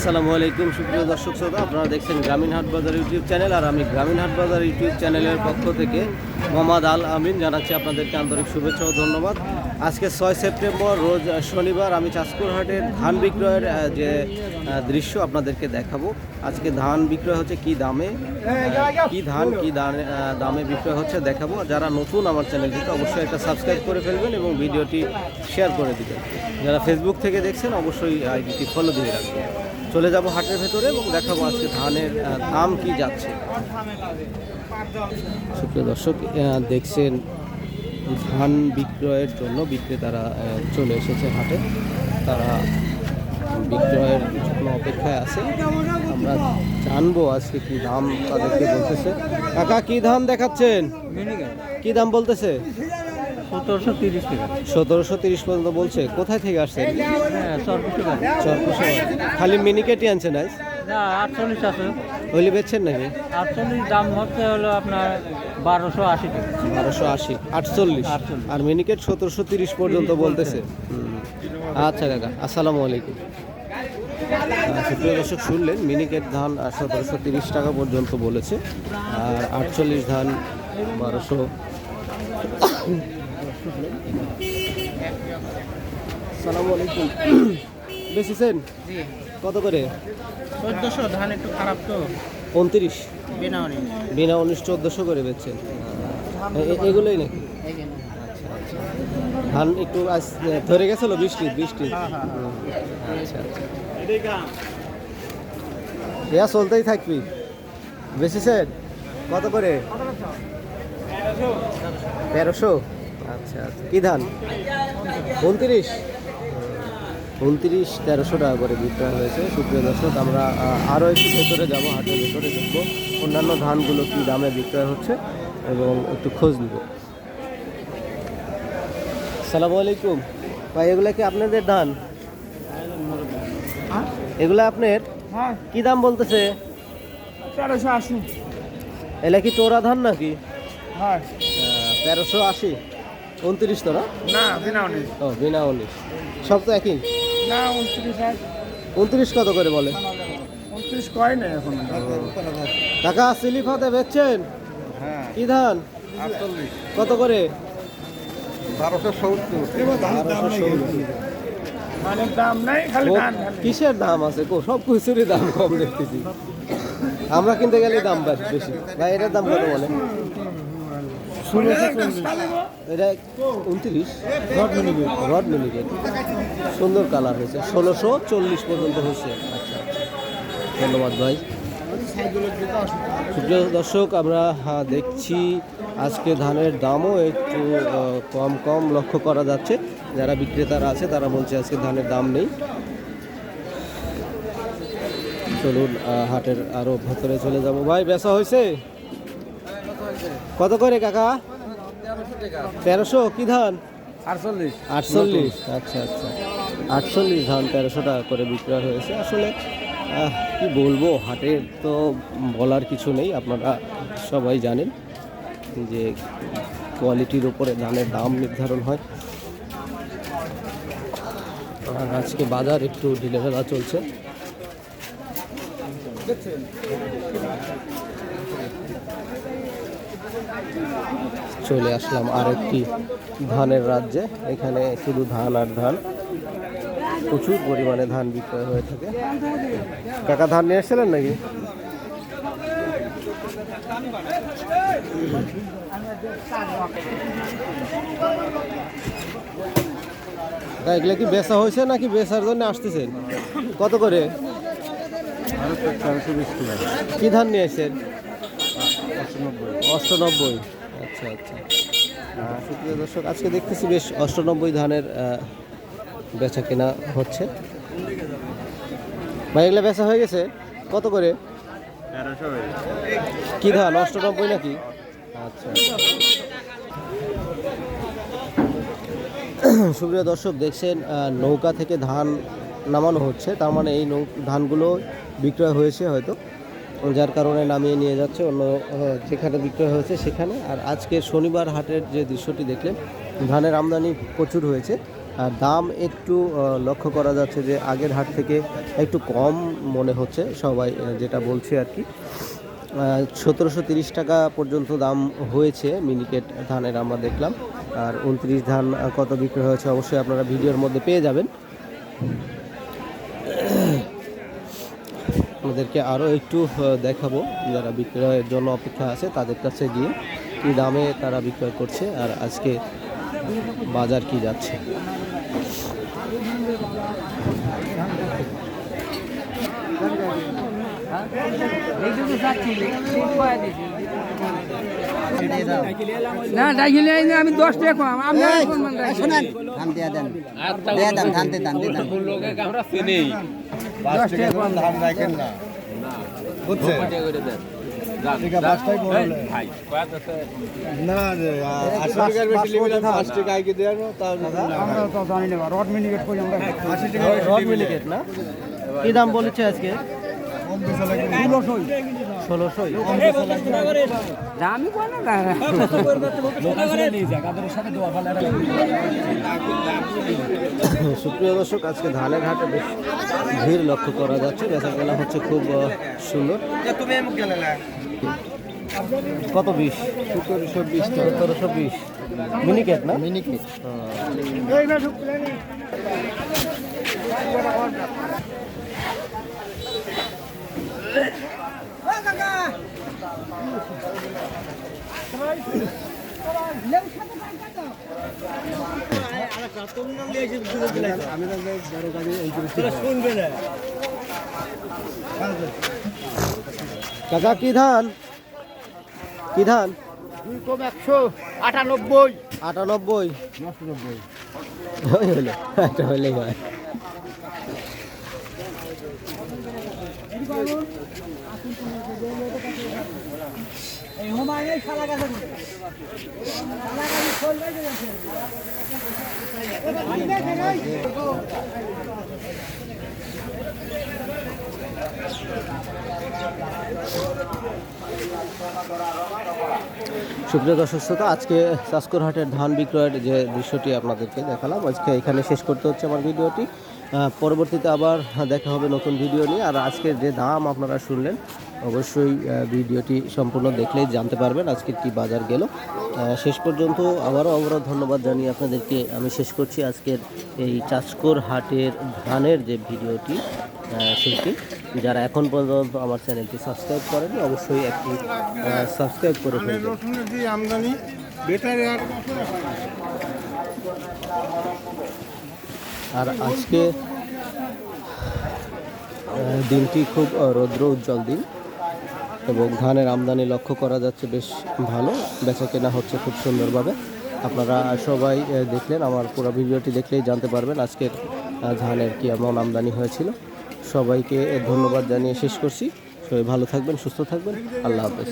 আসসালামু আলাইকুম, সুপ্রিয় দর্শক শ্রোতা। আপনারা দেখছেন গ্রামীণ হাট বাজার ইউটিউব চ্যানেল, আর আমি গ্রামীণ হাট বাজার ইউটিউব চ্যানেলের পক্ষ থেকে মোহাম্মদ আল আমিন জানাচ্ছি আপনাদেরকে আন্তরিক শুভেচ্ছা ও ধন্যবাদ। আজকে ছয় সেপ্টেম্বর, রোজ শনিবার আমি চাঁদপুর হাটের ধান বিক্রয়ের যে দৃশ্য আপনাদেরকে দেখাবো। আজকে ধান বিক্রয় হচ্ছে কি দামে? কি ধান, কি দামে বিক্রয় হচ্ছে দেখাবো। যারা নতুন আমার চ্যানেলটিতে অবশ্যই একটা সাবস্ক্রাইব করে ফেলবেন এবং ভিডিওটি শেয়ার করে দিবেন। যারা ফেসবুক থেকে দেখছেন, অবশ্যই আইডিটি ফলো দিয়ে রাখবেন। চলে যাব হাটের ভেতরে এবং দেখাবো আজকে ধানের দাম কি যাচ্ছে। সুপ্রিয় দর্শক দেখছেন ধান বিক্রয়ের জন্য বিক্রেতারা চলে এসেছে হাটে। তারা বিক্রয়ের জন্য অপেক্ষায় আছে। আমরা জানব আজকে কি দাম তাদেরকে বলতেছে। কাকা কি ধান দেখাচ্ছেন? কি দাম বলতেছে? সতেরোশো তিরিশ টাকা। সতেরোশো তিরিশ পর্যন্ত বলছে। কোথায় থেকে আসছেন হ্যাঁ চরকুশো খালি মিনিকেটই আনছেন আজ না? আটচল্লিশ আছে। ওইলি বেচছেন নাকি? আটচল্লিশ দাম হচ্ছে হলো আপনার বারোশো আশি টাকা। বারোশো আশি আটচল্লিশ। আর মিনিকেট সতেরোশো তিরিশ পর্যন্ত বলতেছে। আচ্ছা কাকা আসসালামু আলাইকুম। দর্শক শুনলেন মিনিকেট ধান সতেরোশো তিরিশ টাকা পর্যন্ত বলেছে। আর আটচল্লিশ ধান বারোশো আসসালামু আলাইকুম। বেশিছেন কত করে? চোদ্দোশো ধান একটু খারাপ তো। উনত্রিশ বিনা উনিশ। চোদ্দোশো করে বেচছেন। এ- এ- এগুলোই নাকি? ধান একটু আজ ধরে গেছিল বৃষ্টি বৃষ্টি। আচ্ছা চলতেই থাকবি। বেশি স্যার কত করে? তেরোশো। আচ্ছা আচ্ছা। কি ধান? উনত্রিশ? উনত্রিশ তেরোশো টাকা করে বিক্রয় হয়েছে। সুপ্রিয় দর্শক আমরা আরও একটু ভেতরে যাব হাটের ভেতরে দেখব অন্যান্য ধানগুলো কি দামে বিক্রয় হচ্ছে এবং একটু খোঁজ নিব। সালামু আলাইকুম। ভাই এগুলা কি আপনাদের ধান? এগুলা আপনার? হ্যাঁ। কি দাম বলতেছে? তেরোশো আশি। এলা কি তোরা ধান নাকি? হ্যাঁ। তেরোশো আশি। উনত্রিশ তোরা না? বেনাওনি ও বিনা উনিশ। সব তো একই? না উনত্রিশ উনত্রিশ কত করে বলে? উনত্রিশ কয় না এখন? কাকা সিলিফাতে বেচছেন? হ্যাঁ। কি ধান? কত করে? বারোশো সত্তর। মানে দাম নাই খালি ধান কিসের দাম আছে কো? সব কিছুরই দাম কম দেখতেছি। আমরা কিনতে গেলে দাম বেশি। ভাই এটার দাম কত বলে? এটা উনত্রিশ। সুন্দর কালার হয়েছে। ষোলোশো চল্লিশ পর্যন্ত হয়েছে। আচ্ছা আচ্ছা। ধন্যবাদ ভাই। সুপ্রিয় দর্শক আমরা হ্যাঁ, দেখছি আজকে ধানের দামও একটু কম কম লক্ষ্য করা যাচ্ছে। যারা বিক্রেতারা আছে তারা বলছে আজকে ধানের দাম নেই। চলুন হাটের আরও ভেতরে চলে যাব। ভাই বেচা হয়েছে? কত করে কাকা? তেরোশো? কি ধান? আটচল্লিশ। আটচল্লিশ। আচ্ছা আচ্ছা। আটচল্লিশ ধান তেরোশো টাকা করে বিক্রয় হয়েছে। আসলে কি বলব হাটের তো বলার কিছু নেই আপনারা সবাই জানেন যে কোয়ালিটির উপরে ধানের দাম নির্ধারণ হয়। আজকে বাজার একটু ঢিলেঢালা চলছে। চলে আসলাম আরেকটি ধানের রাজ্যে। এখানে শুধু ধান আর ধান। প্রচুর পরিমাণে ধান বিক্রয় হয়ে থাকে। কাকা ধান নিয়ে এসেছিলেন নাকি? এগুলা কি বেচা হয়েছে নাকি বেচার জন্য আসতেছেন? কত করে? কি ধান নিয়ে আসছেন? অষ্টানব্বই। আচ্ছা আচ্ছা। সুপ্রিয় দর্শক আজকে দেখতেছি বেশ অষ্টানব্বই ধানের বেচা কেনা হচ্ছে। ভাই এগুলো বেচা হয়ে গেছে? কত করে? কি ধান অষ্টানব্বই নাকি? আচ্ছা। সুপ্রিয় দর্শক দেখছেন নৌকা থেকে ধান নামানো হচ্ছে। তার মানে এই নৌ ধানগুলো বিক্রয় হয়েছে হয়তো। যার কারণে নামিয়ে নিয়ে যাচ্ছে অন্য যেখানে বিক্রয় হয়েছে সেখানে। আর আজকে শনিবার হাটের যে দৃশ্যটি দেখলেন, ধানের আমদানি প্রচুর হয়েছে। আর দাম একটু লক্ষ্য করা যাচ্ছে যে আগের হাট থেকে একটু কম মনে হচ্ছে সবাই যেটা বলছে আর কি। সতেরোশো তিরিশ টাকা পর্যন্ত দাম হয়েছে মিনিকেট ধানের, আমরা দেখলাম। আর উনত্রিশ ধান কত বিক্রি হয়েছে অবশ্যই আপনারা ভিডিওর মধ্যে পেয়ে যাবেন। আমাদেরকে আরও একটু দেখাবো যারা বিক্রয়ের জন্য অপেক্ষা আছে তাদের কাছে গিয়ে কী দামে তারা বিক্রয় করছে আর আজকে বাজার কি যাচ্ছে। না ডাকিলে আমি দশ টাকা কম। আপনি শোনেন। ধান দিয়ে দেন। দিয়ে দেন ধান দিয়ে দেন। দিয়ে দেন দশ টাকা কম রাখেন না। বুঝছে ঠিক আছে পাঁচটাই করলে না রে আশি টাকার বেশি না পাঁচ টাকা দেওয়ার আমরা তো জানি না রড মিনিকেট করি আমরা? রড মিনিকেট না? কি দাম বলেছে আজকে? ষোলোশোই। দামি কয় সুপ্রিয় দর্শক আজকে ধানের হাটে বেশ ভিড় লক্ষ্য করা যাচ্ছে। বেচা কেনা হচ্ছে খুব সুন্দর। কত বিশ? সতেরোশো বিশ। সতেরোশো বিশ মিনিকেট। না মিনিকেট কাকা কি ধান? কি ধান? দুই কম একশো আটানব্বই। আটানব্বই। ওই হলো একটা হলেই হয়। সুপ্রিয় দর্শক শ্রোতা, আজকে চাষকর হাটের ধান বিক্রয়ের যে দৃশ্যটি আপনাদেরকে দেখালাম, আজকে এখানে শেষ করতে হচ্ছে আমার ভিডিওটি। পরবর্তীতে আবার দেখা হবে নতুন ভিডিও নিয়ে। আর আজকে যে দাম আপনারা শুনলেন, অবশ্যই ভিডিওটি সম্পূর্ণ দেখলেই জানতে পারবেন আজকে কি বাজার গেল। শেষ পর্যন্ত আবারও আবারও ধন্যবাদ জানিয়ে আপনাদেরকে আমি শেষ করছি আজকের এই চাষকর হাটের ধানের যে ভিডিওটি সেটি যারা এখন পর্যন্ত আমার চ্যানেলটি সাবস্ক্রাইব করেনি, অবশ্যই একটি সাবস্ক্রাইব করে আমদানি, বেটার আর আজকে দিনটি খুব রৌদ্র উজ্জ্বল দিন এবং ধানের আমদানি লক্ষ্য করা যাচ্ছে বেশ ভালো। বেচা কেনা হচ্ছে খুব সুন্দরভাবে। আপনারা সবাই দেখলেন আমার পুরো ভিডিওটি দেখলেই জানতে পারবেন আজকের আহ, ধানের কি এমন আমদানি হয়েছিল। সবাইকে ধন্যবাদ জানিয়ে শেষ করছি। সবাই ভালো থাকবেন সুস্থ থাকবেন। আল্লাহ হাফেজ।